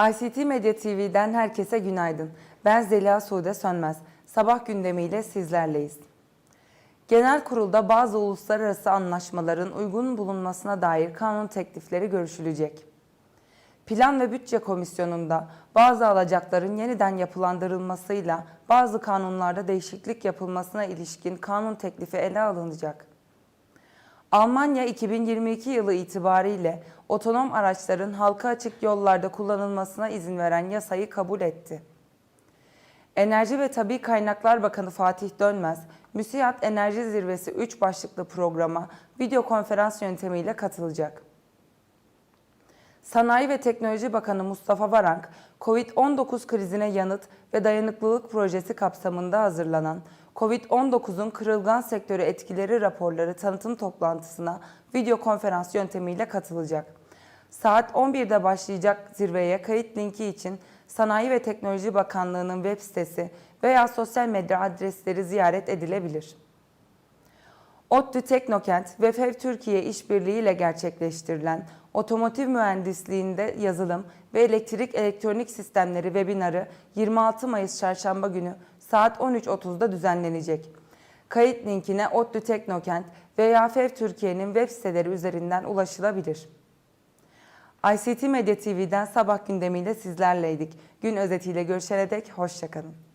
ICT Medya TV'den herkese günaydın. Ben Zeliha Sude Sönmez. Sabah gündemiyle sizlerleyiz. Genel kurulda bazı uluslararası anlaşmaların uygun bulunmasına dair kanun teklifleri görüşülecek. Plan ve Bütçe Komisyonu'nda bazı alacakların yeniden yapılandırılmasıyla bazı kanunlarda değişiklik yapılmasına ilişkin kanun teklifi ele alınacak. Almanya 2022 yılı itibariyle otonom araçların halka açık yollarda kullanılmasına izin veren yasayı kabul etti. Enerji ve Tabi Kaynaklar Bakanı Fatih Dönmez, MÜSİAD Enerji Zirvesi 3 başlıklı programa video konferans yöntemiyle katılacak. Sanayi ve Teknoloji Bakanı Mustafa Varank, COVID-19 krizine yanıt ve dayanıklılık projesi kapsamında hazırlanan COVID-19'un kırılgan sektörü etkileri raporları tanıtım toplantısına video konferans yöntemiyle katılacak. Saat 11'de başlayacak zirveye kayıt linki için Sanayi ve Teknoloji Bakanlığı'nın web sitesi veya sosyal medya adresleri ziyaret edilebilir. ODTÜ Teknokent ve FEV Türkiye işbirliğiyle gerçekleştirilen otomotiv mühendisliğinde yazılım ve elektrik elektronik sistemleri webinarı 26 Mayıs Çarşamba günü saat 13.30'da düzenlenecek. Kayıt linkine ODTÜ Teknokent veya FEV Türkiye'nin web siteleri üzerinden ulaşılabilir. ICT Medya TV'den sabah gündemiyle sizlerleydik. Gün özetiyle görüşene dek hoşçakalın.